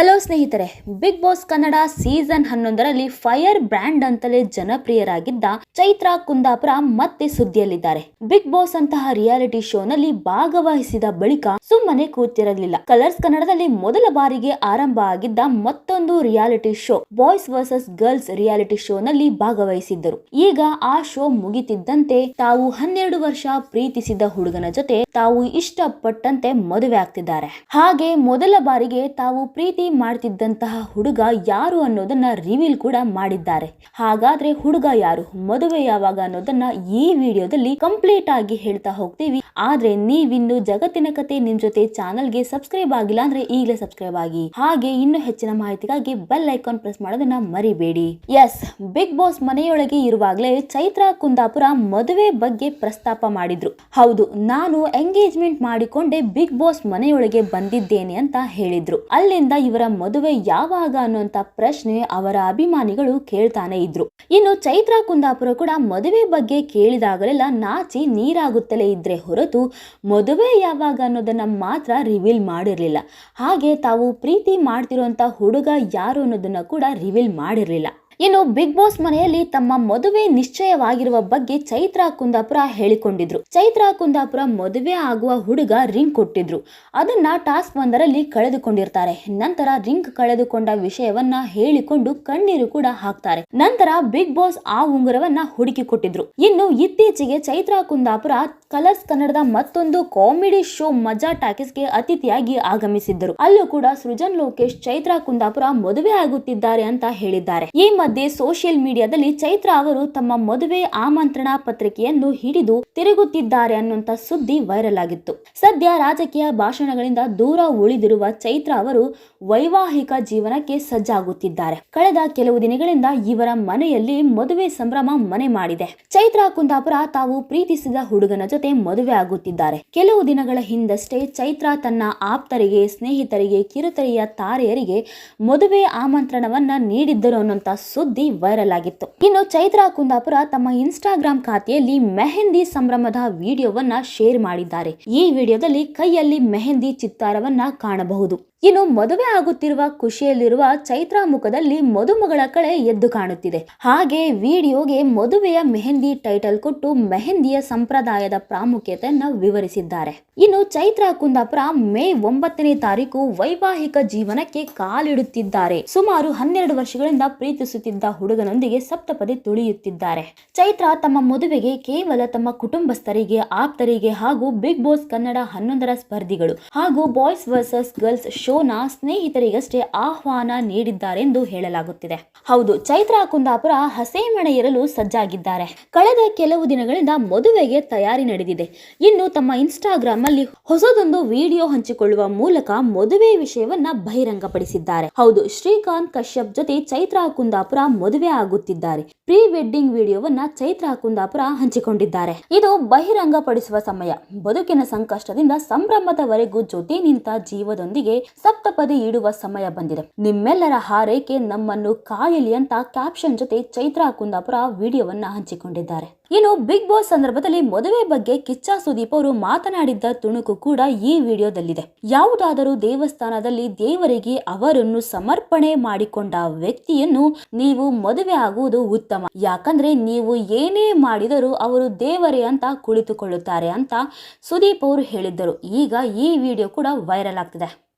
Hello ಸ್ನೇಹಿತರೆ big boss Kannada season ಹನ್ನೊಂದರಲ್ಲಿ fire brand ಅಂತಲೇ ಜನಪ್ರಿಯರಾಗಿದ್ದ ಚೈತ್ರ ಕುಂದಾಪುರ ಮತ್ತೆ ಸುದ್ದಿಯಲ್ಲಿದ್ದಾರೆ. ಬಿಗ್ ಬಾಸ್ ಅಂತಹ ರಿಯಾಲಿಟಿ ಶೋನಲ್ಲಿ ಭಾಗವಹಿಸಿದ ಬಳಿಕ ಸುಮ್ಮನೆ ಕೂತಿರಲಿಲ್ಲ. ಕಲರ್ಸ್ ಕನ್ನಡದಲ್ಲಿ ಮೊದಲ ಬಾರಿಗೆ ಆರಂಭ ಆಗಿದ್ದ ಮತ್ತೊಂದು reality show boys versus girls reality ಶೋನಲ್ಲಿ ಭಾಗವಹಿಸಿದ್ದರು. ಈಗ ಆ ಶೋ ಮುಗಿತಿದ್ದಂತೆ ತಾವು ಹನ್ನೆರಡು ವರ್ಷ ಪ್ರೀತಿಸಿದ ಹುಡುಗನ ಜೊತೆ ತಾವು ಇಷ್ಟಪಟ್ಟಂತೆ ಮದುವೆ ಆಗ್ತಿದ್ದಾರೆ. ಹಾಗೆ ಮೊದಲ ಬಾರಿಗೆ ತಾವು ಪ್ರೀತಿ ಮಾಡ್ತಿದ್ದಂತಹ ಹುಡುಗ ಯಾರು ಅನ್ನೋದನ್ನ ರಿವೀಲ್ ಕೂಡ ಮಾಡಿದ್ದಾರೆ. ಹಾಗಾದ್ರೆ ಹುಡುಗ ಯಾರು? ಮದುವೆ ಯಾವಾಗ ಅನ್ನೋದನ್ನ ಈ ವಿಡಿಯೋದಲ್ಲಿ ಕಂಪ್ಲೀಟ್ ಆಗಿ ಹೇಳ್ತಾ ಹೋಗ್ತೀವಿ. ಆದ್ರೆ ನೀವಿನ್ನು ಜಗತ್ತಿನ ಕತೆ ನಿಮ್ ಜೊತೆ ಚಾನಲ್ಗೆ ಸಬ್ಸ್ಕ್ರೈಬ್ ಆಗಿಲ್ಲ ಅಂದ್ರೆ ಈಗಲೇ ಸಬ್ಸ್ಕ್ರೈಬ್ ಆಗಿ. ಹಾಗೆ ಇನ್ನು ಹೆಚ್ಚಿನ ಮಾಹಿತಿಗಾಗಿ ಬೆಲ್ ಐಕಾನ್ ಪ್ರೆಸ್ ಮಾಡೋದನ್ನ ಮರಿಬೇಡಿ. ಎಸ್ ಬಿಗ್ ಬಾಸ್ ಮನೆಯೊಳಗೆ ಇರುವಾಗಲೇ ಚೈತ್ರಾ ಕುಂದಾಪುರ ಮದುವೆ ಬಗ್ಗೆ ಪ್ರಸ್ತಾಪ ಮಾಡಿದ್ರು. ಹೌದು, ನಾನು ಎಂಗೇಜ್ಮೆಂಟ್ ಮಾಡಿಕೊಂಡೆ ಬಿಗ್ ಬಾಸ್ ಮನೆಯೊಳಗೆ ಬಂದಿದ್ದೇನೆ ಅಂತ ಹೇಳಿದ್ರು. ಅಲ್ಲಿಂದ ಇವರ ಮದುವೆ ಯಾವಾಗ ಅನ್ನುವಂತ ಪ್ರಶ್ನೆ ಅವರ ಅಭಿಮಾನಿಗಳು ಕೇಳ್ತಾನೆ ಇದ್ರು. ಇನ್ನು ಚೈತ್ರ ಕುಂದಾಪುರ ಕೂಡ ಮದುವೆ ಬಗ್ಗೆ ಕೇಳಿದಾಗಲೆಲ್ಲ ನಾಚಿ ನೀರಾಗುತ್ತಲೇ ಇದ್ರೆ ಹೊರತು ಮದುವೆ ಯಾವಾಗ ಅನ್ನೋದನ್ನ ಮಾತ್ರ ರಿವೀಲ್ ಮಾಡಿರ್ಲಿಲ್ಲ. ಹಾಗೆ ತಾವು ಪ್ರೀತಿ ಮಾಡ್ತಿರುವಂತ ಹುಡುಗ ಯಾರು ಅನ್ನೋದನ್ನ ಕೂಡ ರಿವೀಲ್ ಮಾಡಿರ್ಲಿಲ್ಲ. ಇನ್ನು ಬಿಗ್ ಬಾಸ್ ಮನೆಯಲ್ಲಿ ತಮ್ಮ ಮದುವೆ ನಿಶ್ಚಯವಾಗಿರುವ ಬಗ್ಗೆ ಚೈತ್ರಾ ಕುಂದಾಪುರ ಹೇಳಿಕೊಂಡಿದ್ರು. ಚೈತ್ರಾ ಕುಂದಾಪುರ ಮದುವೆ ಆಗುವ ಹುಡುಗ ರಿಂಗ್ ಕೊಟ್ಟಿದ್ರು. ಅದನ್ನ ಟಾಸ್ಕ್ ಒಂದರಲ್ಲಿ ಕಳೆದುಕೊಂಡಿರ್ತಾರೆ. ನಂತರ ರಿಂಗ್ ಕಳೆದುಕೊಂಡ ವಿಷಯವನ್ನ ಹೇಳಿಕೊಂಡು ಕಣ್ಣೀರು ಕೂಡ ಹಾಕ್ತಾರೆ. ನಂತರ ಬಿಗ್ ಬಾಸ್ ಆ ಉಂಗುರವನ್ನ ಹುಡುಕಿ ಕೊಟ್ಟಿದ್ರು. ಇನ್ನು ಇತ್ತೀಚೆಗೆ ಚೈತ್ರಾ ಕುಂದಾಪುರ ಕಲರ್ಸ್ ಕನ್ನಡದ ಮತ್ತೊಂದು ಕಾಮಿಡಿ ಶೋ ಮಜಾ ಟಾಕೀಸ್ಗೆ ಅತಿಥಿಯಾಗಿ ಆಗಮಿಸಿದ್ದರು. ಅಲ್ಲೂ ಕೂಡ ಸೃಜನ್ ಲೋಕೇಶ್ ಚೈತ್ರಾ ಕುಂದಾಪುರ ಮದುವೆ ಆಗುತ್ತಿದ್ದಾರೆ ಅಂತ ಹೇಳಿದ್ದಾರೆ. ಈ ಸೋಷಿಯಲ್ ಮೀಡಿಯಾದಲ್ಲಿ ಚೈತ್ರ ಅವರು ತಮ್ಮ ಮದುವೆ ಆಮಂತ್ರಣ ಪತ್ರಿಕೆಯನ್ನು ಹಿಡಿದು ತಿರುಗುತ್ತಿದ್ದಾರೆ ಅನ್ನುವಂತ ಸುದ್ದಿ ವೈರಲ್ ಆಗಿತ್ತು. ಸದ್ಯ ರಾಜಕೀಯ ಭಾಷಣಗಳಿಂದ ದೂರ ಉಳಿದಿರುವ ಚೈತ್ರ ಅವರು ವೈವಾಹಿಕ ಜೀವನಕ್ಕೆ ಸಜ್ಜಾಗುತ್ತಿದ್ದಾರೆ. ಕಳೆದ ಕೆಲವು ದಿನಗಳಿಂದ ಇವರ ಮನೆಯಲ್ಲಿ ಮದುವೆ ಸಂಭ್ರಮ ಮನೆ ಮಾಡಿದೆ. ಚೈತ್ರ ಕುಂದಾಪುರ ತಾವು ಪ್ರೀತಿಸಿದ ಹುಡುಗನ ಜೊತೆ ಮದುವೆ ಆಗುತ್ತಿದ್ದಾರೆ. ಕೆಲವು ದಿನಗಳ ಹಿಂದಷ್ಟೇ ಚೈತ್ರ ತನ್ನ ಆಪ್ತರಿಗೆ, ಸ್ನೇಹಿತರಿಗೆ, ಕಿರುತೆರೆಯ ತಾರೆಯರಿಗೆ ಮದುವೆ ಆಮಂತ್ರಣವನ್ನ ನೀಡಿದ್ದರು ಅನ್ನುವಂತ ಸುದ್ದಿ ವೈರಲ್ ಆಗಿತ್ತು. ಇನ್ನು ಚೈತ್ರ ಕುಂದಾಪುರ ತಮ್ಮ ಇನ್ಸ್ಟಾಗ್ರಾಮ್ ಖಾತೆಯಲ್ಲಿ ಮೆಹಂದಿ ಸಂಭ್ರಮದ ವಿಡಿಯೋವನ್ನ ಶೇರ್ ಮಾಡಿದ್ದಾರೆ. ಈ ವಿಡಿಯೋದಲ್ಲಿ ಕೈಯಲ್ಲಿ ಮೆಹಂದಿ ಚಿತ್ತಾರವನ್ನ ಕಾಣಬಹುದು. ಇನ್ನು ಮದುವೆ ಆಗುತ್ತಿರುವ ಖುಷಿಯಲ್ಲಿರುವ ಚೈತ್ರ ಮುಖದಲ್ಲಿ ಮದುಮಗಳ ಕಳೆ ಎದ್ದು ಕಾಣುತ್ತಿದೆ. ಹಾಗೆ ವಿಡಿಯೋಗೆ ಮದುವೆಯ ಮೆಹಂದಿ ಟೈಟಲ್ ಕೊಟ್ಟು ಮೆಹಂದಿಯ ಸಂಪ್ರದಾಯದ ಪ್ರಾಮುಖ್ಯತೆಯನ್ನು ವಿವರಿಸಿದ್ದಾರೆ. ಇನ್ನು ಚೈತ್ರ ಕುಂದಾಪುರ ಮೇ ಒಂಬತ್ತನೇ ತಾರೀಕು ವೈವಾಹಿಕ ಜೀವನಕ್ಕೆ ಕಾಲಿಡುತ್ತಿದ್ದಾರೆ. ಸುಮಾರು ಹನ್ನೆರಡು ವರ್ಷಗಳಿಂದ ಪ್ರೀತಿಸುತ್ತಿದ್ದ ಹುಡುಗನೊಂದಿಗೆ ಸಪ್ತಪದಿ ತುಳಿಯುತ್ತಿದ್ದಾರೆ. ಚೈತ್ರ ತಮ್ಮ ಮದುವೆಗೆ ಕೇವಲ ತಮ್ಮ ಕುಟುಂಬಸ್ಥರಿಗೆ, ಆಪ್ತರಿಗೆ ಹಾಗೂ ಬಿಗ್ ಬಾಸ್ ಕನ್ನಡ ಹನ್ನೊಂದರ ಸ್ಪರ್ಧಿಗಳು ಹಾಗೂ ಬಾಯ್ಸ್ ವರ್ಸಸ್ ಗರ್ಲ್ಸ್ ಶೋನ ಸ್ನೇಹಿತರಿಗಷ್ಟೇ ಆಹ್ವಾನ ನೀಡಿದ್ದಾರೆಂದು ಹೇಳಲಾಗುತ್ತಿದೆ. ಹೌದು, ಚೈತ್ರ ಕುಂದಾಪುರ ಹಸೆಮಣೆ ಇರಲು ಸಜ್ಜಾಗಿದ್ದಾರೆ. ಕಳೆದ ಕೆಲವು ದಿನಗಳಿಂದ ಮದುವೆಗೆ ತಯಾರಿ ನಡೆದಿದೆ. ಇನ್ನು ತಮ್ಮ ಇನ್ಸ್ಟಾಗ್ರಾಮ್ ಅಲ್ಲಿ ಹೊಸದೊಂದು ವಿಡಿಯೋ ಹಂಚಿಕೊಳ್ಳುವ ಮೂಲಕ ಮದುವೆ ವಿಷಯವನ್ನ ಬಹಿರಂಗಪಡಿಸಿದ್ದಾರೆ. ಹೌದು, ಶ್ರೀಕಾಂತ್ ಕಶ್ಯಪ್ ಜೊತೆ ಚೈತ್ರ ಕುಂದಾಪುರ ಮದುವೆ ಆಗುತ್ತಿದ್ದಾರೆ. ಪ್ರೀ ವೆಡ್ಡಿಂಗ್ ವಿಡಿಯೋವನ್ನ ಚೈತ್ರ ಕುಂದಾಪುರ ಹಂಚಿಕೊಂಡಿದ್ದಾರೆ. ಇದು ಬಹಿರಂಗಪಡಿಸುವ ಸಮಯ. ಬದುಕಿನ ಸಂಕಷ್ಟದಿಂದ ಸಂಭ್ರಮದವರೆಗೂ ಜೊತೆ ನಿಂತ ಜೀವದೊಂದಿಗೆ ಸಪ್ತಪದಿ ಇಡುವ ಸಮಯ ಬಂದಿದೆ. ನಿಮ್ಮೆಲ್ಲರ ಹಾರೈಕೆ ನಮ್ಮನ್ನು ಕಾಯಲಿ ಅಂತ ಕ್ಯಾಪ್ಷನ್ ಜೊತೆ ಚೈತ್ರಾ ಕುಂದಾಪುರ ವಿಡಿಯೋವನ್ನ ಹಂಚಿಕೊಂಡಿದ್ದಾರೆ. ಇನ್ನು ಬಿಗ್ ಬಾಸ್ ಸಂದರ್ಭದಲ್ಲಿ ಮದುವೆ ಬಗ್ಗೆ ಕಿಚ್ಚ ಸುದೀಪ್ ಅವರು ಮಾತನಾಡಿದ್ದ ತುಣುಕು ಕೂಡ ಈ ವಿಡಿಯೋದಲ್ಲಿದೆ. ಯಾವುದಾದರೂ ದೇವಸ್ಥಾನದಲ್ಲಿ ದೇವರಿಗೆ ಅವರನ್ನು ಸಮರ್ಪಣೆ ಮಾಡಿಕೊಂಡ ವ್ಯಕ್ತಿಯನ್ನು ನೀವು ಮದುವೆ ಆಗುವುದು ಉತ್ತಮ. ಯಾಕಂದ್ರೆ ನೀವು ಏನೇ ಮಾಡಿದರೂ ಅವರು ದೇವರೇ ಅಂತ ಕುಳಿತುಕೊಳ್ಳುತ್ತಾರೆ ಅಂತ ಸುದೀಪ್ ಅವರು ಹೇಳಿದ್ದರು. ಈಗ ಈ ವಿಡಿಯೋ ಕೂಡ ವೈರಲ್ ಆಗ್ತಿದೆ.